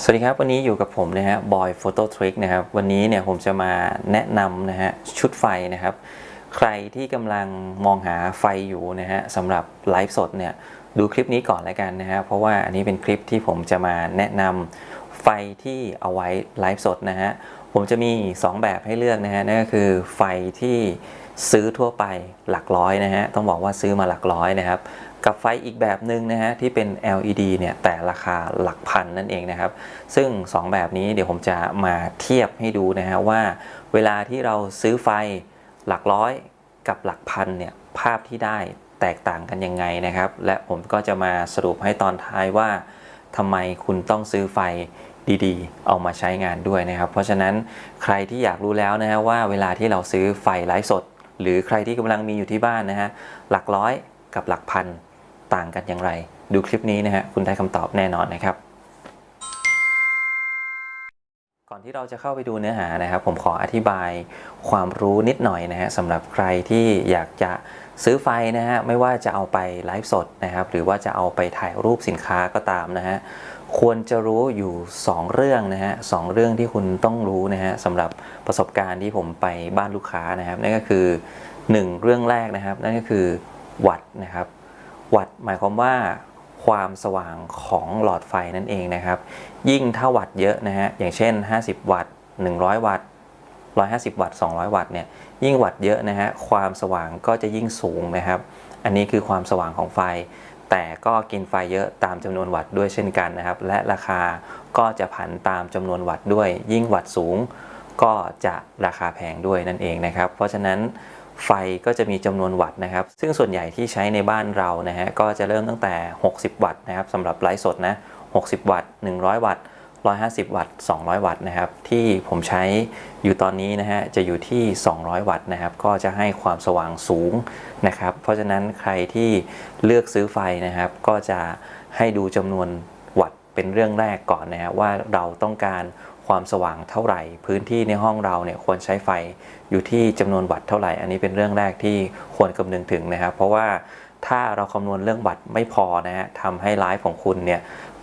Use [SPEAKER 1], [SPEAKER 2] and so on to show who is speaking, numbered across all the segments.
[SPEAKER 1] สวัสดีครับวันนี้อยู่กับผมนะฮะบอยโฟโต้ทริกนะครับวันนี้เนี่ยผมจะมาแนะนำนะฮะชุดไฟนะครับ ใครที่กำลังมองหาไฟอยู่นะฮะสำหรับไลฟ์สดเนี่ยดูคลิปนี้ก่อนแล้วกันนะฮะเพราะว่าอันนี้เป็นคลิปที่ผมจะมาแนะนำไฟที่เอาไว้ไลฟ์สดนะฮะผมจะมี 2 แบบให้เลือกนะฮะนั่นก็คือไฟที่ซื้อทั่วไปหลักร้อยนะฮะต้องบอกว่าซื้อมาหลักร้อยนะครับ กับไฟอีกแบบหนึ่งนะฮะที่เป็น LED เนี่ยแต่ราคาหลักพันนั่นเองนะครับ ซึ่ง 2 แบบนี้เดี๋ยวผมจะมาเทียบให้ดูนะฮะว่า เวลาที่เราซื้อไฟหลักร้อยกับหลักพันเนี่ยภาพที่ได้แตกต่างกันยังไงนะครับ และผมก็จะมาสรุปให้ตอนท้ายว่าทำไมคุณต้องซื้อไฟดีๆ เอามาใช้งานด้วยนะครับ เพราะฉะนั้นใครที่อยากรู้แล้วนะฮะว่าเวลาที่เราซื้อไฟไลฟ์สด หรือใครที่กำลังมีอยู่ที่บ้านนะฮะหลักร้อยกับหลักพัน ต่างกันอย่างไร ดูคลิปนี้นะฮะคุณได้คำตอบแน่นอนนะครับ ก่อนที่เราจะเข้าไปดูเนื้อหานะครับ ผมขออธิบายความรู้นิดหน่อยนะฮะสำหรับใครที่อยากจะซื้อไฟนะฮะไม่ว่าจะเอาไปไลฟ์สดนะครับหรือว่าจะเอาไปถ่ายรูปสินค้าก็ตามนะฮะควรจะรู้อยู่ 2 เรื่องนะฮะสองเรื่องที่คุณต้องรู้นะฮะสำหรับประสบการณ์ที่ผมไปบ้านลูกค้านะครับนั่นก็คือ 1 เรื่องแรกนะครับ นั่นก็คือวัดนะครับ วัตหมายความว่าความสว่างของหลอดไฟนั่นเองนะครับ ยิ่งถ้าวัตต์เยอะนะฮะอย่างเช่น 50 วัตต์100 วัตต์150 วัตต์200 วัตต์เนี่ยยิ่งวัตต์เยอะนะฮะความสว่างก็จะยิ่งสูงนะครับ อันนี้คือความสว่างของไฟ แต่ก็กินไฟเยอะตามจำนวนวัตต์ด้วยเช่นกันนะครับ และราคาก็จะผันตามจำนวนวัตต์ด้วย ยิ่งวัตต์สูง ก็จะราคาแพงด้วยนั่นเองนะครับ เพราะฉะนั้น ไฟก็จะมีจำนวนวัตต์นะครับ ซึ่งส่วนใหญ่ที่ใช้ในบ้านเรานะฮะก็จะเริ่มตั้งแต่ 60 วัตต์นะครับสำหรับไลฟ์สดนะ60 วัตต์ 100 วัตต์ 150 วัตต์ 200 วัตต์นะครับ ที่ผมใช้อยู่ตอนนี้นะฮะจะอยู่ที่ 200 วัตต์นะครับ ก็จะให้ความสว่างสูงนะครับ เพราะฉะนั้นใครที่เลือกซื้อไฟนะครับ ก็จะให้ดูจำนวนวัตต์เป็นเรื่องแรกก่อนนะฮะว่าเราต้องการ ความสว่างเท่าไหร่ พื้นที่ในห้องเราเนี่ยควรใช้ไฟอยู่ที่จำนวนวัตต์เท่าไหร่ อันนี้เป็นเรื่องแรกที่ควรคำนึงถึงนะครับ เพราะว่าถ้าเราคำนวณเรื่องวัตต์ไม่พอนะฮะทำให้ไลฟ์ของคุณเนี่ย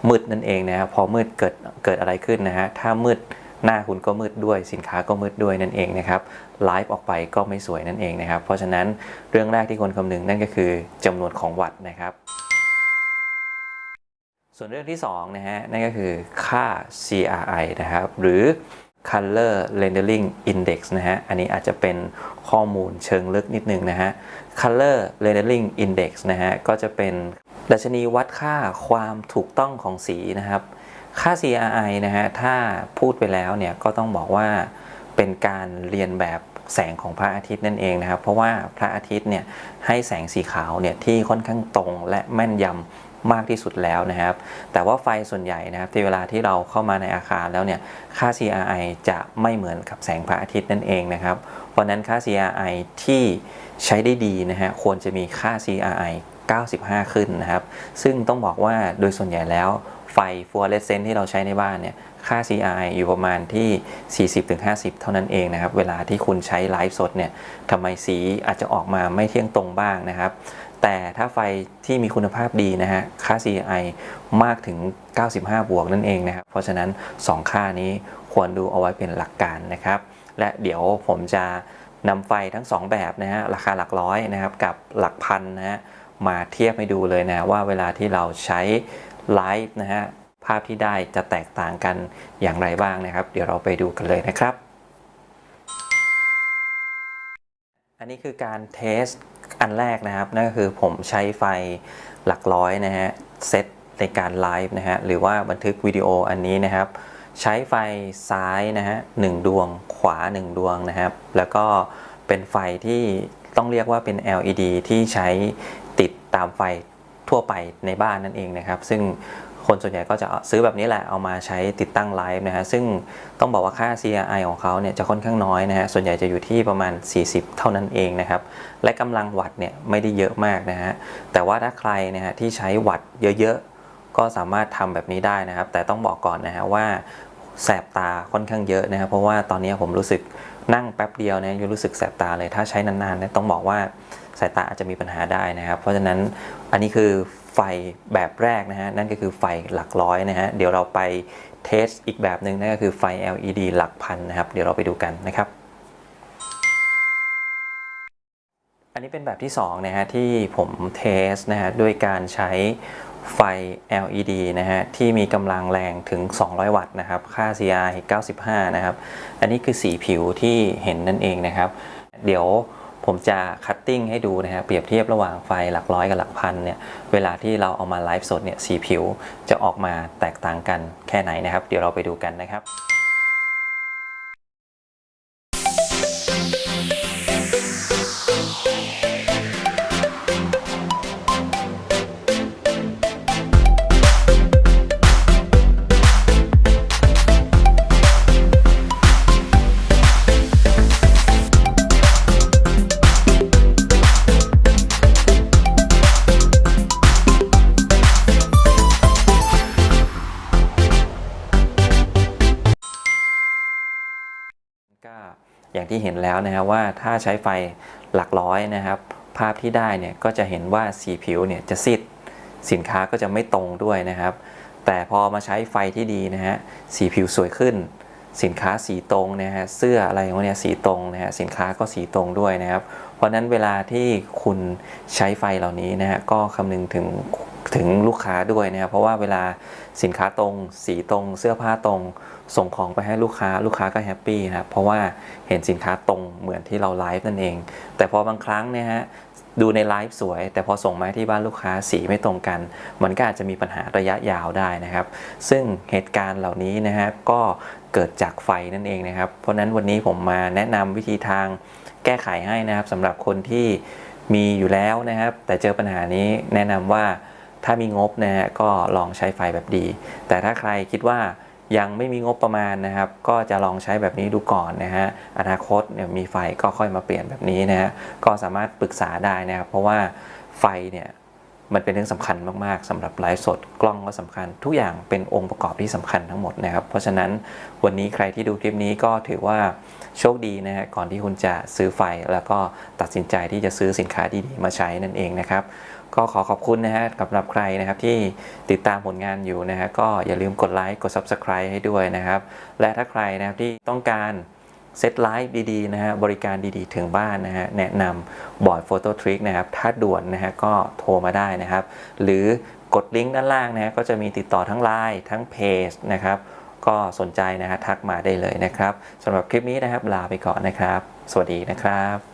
[SPEAKER 1] มืดนั่นเองนะครับพอมืดเกิดเกิดอะไรขึ้นนะฮะถ้ามืดหน้าคุณก็มืดด้วยสินค้าก็มืดด้วยนั่นเองนะครับไลฟ์ออกไปก็ไม่สวยนั่นเองนะครับ เพราะฉะนั้นเรื่องแรกที่ควรคำนึงนั่นก็คือจำนวนของวัตต์นะครับ ส่วนเรื่องที่2นะฮะนั่นก็คือค่า CRI นะครับ หรือ Color Rendering Index นะฮะ อันนี้อาจจะเป็นข้อมูลเชิงลึกนิดนึงนะฮะ Color Rendering Index นะฮะ ก็จะเป็นดัชนีวัดค่าความถูกต้องของสีนะครับ ค่า CRI นะฮะ ถ้าพูดไปแล้วเนี่ยก็ต้องบอกว่าเป็นการเรียนแบบแสงของพระอาทิตย์นั่นเองนะครับ เพราะว่าพระอาทิตย์เนี่ยให้แสงสีขาวเนี่ยที่ค่อนข้างตรงและแม่นยำ มากที่สุดแล้วนะครับ แต่ว่าไฟส่วนใหญ่นะครับที่เวลาที่เราเข้ามาในอาคารแล้วเนี่ยค่า CRI จะไม่เหมือนกับแสงพระอาทิตย์นั่นเองนะครับ เพราะนั้นค่า CRI ที่ใช้ได้ดีนะฮะควรจะมีค่า CRI 95 ขึ้นนะครับ ซึ่งต้องบอกว่าโดยส่วนใหญ่แล้วไฟฟลูอเรสเซนต์ที่เราใช้ในบ้านเนี่ยค่า CRI อยู่ประมาณที่ 40-50 เท่านั้นเองนะครับ เวลาที่คุณใช้ไลฟ์สดเนี่ยทำไมสีอาจจะออกมาไม่เที่ยงตรงบ้างนะครับ แต่ถ้าไฟที่มีคุณภาพดีนะฮะ ค่า CI มากถึง 95 บวกนั่นเองนะครับ เพราะฉะนั้น 2 ค่านี้ควรดูเอาไว้เป็นหลักการนะครับ และเดี๋ยวผมจะนำไฟทั้ง 2 แบบนะฮะ ราคาหลักร้อยนะครับ กับหลักพันนะฮะ มาเทียบให้ดูเลยนะว่าเวลาที่เราใช้ไลฟ์นะฮะ ภาพที่ได้จะแตกต่างกันอย่างไรบ้างนะครับ เดี๋ยวเราไปดูกันเลยนะครับ อันนี้คือการเทส อันแรกนะครับ นั่นก็คือผมใช้ไฟหลักร้อยนะฮะเซตในการไลฟ์นะฮะหรือว่าบันทึกวิดีโออันนี้นะครับ ใช้ไฟซ้ายนะฮะหนึ่งดวงขวา 1 ดวงนะครับ แล้วก็เป็นไฟที่ต้องเรียกว่าเป็น LED ที่ใช้ติดตามไฟทั่วไปในบ้านนั่นเองนะครับ ซึ่ง คนส่วนใหญ่ก็จะซื้อแบบนี้แหละเอามาใช้ติดตั้งไลฟ์นะฮะซึ่งต้องบอกว่าค่า CRI ของเขาเนี่ยจะค่อนข้างน้อยนะฮะส่วนใหญ่จะอยู่ที่ประมาณ 40 เท่านั้นเองนะครับและกำลังวัตต์เนี่ยไม่ได้เยอะมากนะฮะแต่ว่าถ้าใครนะฮะที่ใช้วัตต์เยอะๆ ก็สามารถทำแบบนี้ได้นะครับ แต่ต้องบอกก่อนนะฮะว่าแสบตาค่อนข้างเยอะนะครับเพราะว่าตอนนี้ผมรู้สึกนั่งแป๊บเดียวเนี่ยยังรู้สึกแสบตาเลยถ้าใช้นานๆเนี่ยต้องบอกว่า สายตาอาจจะมีปัญหาได้นะครับ เพราะฉะนั้นอันนี้คือไฟแบบแรกนะฮะนั่นก็คือไฟหลักร้อยนะฮะเดี๋ยวเราไปเทสอีกแบบหนึ่งนั่นก็คือไฟ LED หลักพันนะครับ เดี๋ยวเราไปดูกันนะครับอันนี้เป็นแบบที่2นะฮะที่ผมเทสนะฮะด้วยการใช้ไฟ LED นะฮะที่มีกำลังแรงถึง 200 วัตต์นะครับค่า CI 95 นะครับ อันนี้คือสีผิวที่เห็นนั่นเองนะครับ เดี๋ยว ผมจะคัตติ้งให้ดูนะฮะเปรียบเทียบระหว่างไฟหลักร้อยกับหลักพันเนี่ยเวลาที่เราเอามาไลฟ์สดเนี่ยสีผิวจะออกมาแตกต่างกันแค่ไหนนะครับ เดี๋ยวเราไปดูกันนะครับ อย่างที่เห็นแล้วนะครับว่าถ้าใช้ไฟหลักร้อยนะครับ ภาพที่ได้เนี่ยก็จะเห็นว่าสีผิวเนี่ยจะซีดสินค้าก็จะไม่ตรงด้วยนะครับ แต่พอมาใช้ไฟที่ดีนะฮะสีผิวสวยขึ้น สินค้าสีตรงนะฮะเสื้ออะไรของเนี่ยสีตรงนะฮะสินค้าก็สีตรงด้วยนะครับ เพราะนั้นเวลาที่คุณใช้ไฟเหล่านี้นะฮะก็คำนึงถึง ถึงลูกค้าด้วยนะครับเพราะว่าเวลาสินค้าตรง สีตรง เสื้อผ้าตรง ส่งของไปให้ลูกค้าลูกค้าก็แฮปปี้นะครับเพราะว่าเห็นสินค้าตรงเหมือนที่เราไลฟ์นั่นเอง แต่พอบางครั้งเนี่ยฮะดูในไลฟ์สวย แต่พอส่งมาที่บ้านลูกค้าสีไม่ตรงกัน มันก็อาจจะมีปัญหาระยะยาวได้นะครับ ซึ่งเหตุการณ์เหล่านี้นะฮะก็เกิดจากไฟนั่นเองนะครับ เพราะฉะนั้นวันนี้ผมมาแนะนำวิธีทางแก้ไขให้นะครับสำหรับคนที่มีอยู่แล้วนะครับ แต่เจอปัญหานี้แนะนำว่า ถ้ามีงบนะฮะก็ลองใช้ไฟแบบดี แต่ถ้าใครคิดว่ายังไม่มีงบประมาณนะครับ ก็จะลองใช้แบบนี้ดูก่อนนะฮะ อนาคตเนี่ยมีไฟก็ค่อยมาเปลี่ยนแบบนี้นะฮะ ก็สามารถปรึกษาได้นะครับ เพราะว่าไฟเนี่ยมันเป็นเรื่องสำคัญมาก ๆสำหรับไลฟ์สดกล้องก็สำคัญ ทุกอย่างเป็นองค์ประกอบที่สำคัญทั้งหมดนะครับ เพราะฉะนั้นวันนี้ใครที่ดูคลิปนี้ก็ถือว่าโชคดีนะฮะก่อนที่คุณจะซื้อไฟแล้วก็ตัดสินใจที่จะซื้อสินค้าดีๆมาใช้นั่นเองนะครับ ก็ขอขอบคุณนะฮะสำหรับใครนะครับที่ติดตามผลงานอยู่นะฮะก็อย่าลืมกดไลค์กด Subscribe ให้ด้วยนะครับ และถ้าใครนะครับที่ต้องการเซตไลฟ์ดีๆนะฮะบริการดีๆ ถึงบ้านนะฮะแนะนำบอร์ดโฟโต้ทริกนะครับถ้าด่วนนะฮะก็โทรมาได้นะครับ หรือกดลิงก์ด้านล่างนะฮะก็จะมีติดต่อทั้งไลน์ทั้งเพจนะครับก็สนใจนะฮะทักมาได้เลยนะครับสำหรับคลิปนี้นะครับลาไปก่อนนะครับ สวัสดีนะครับ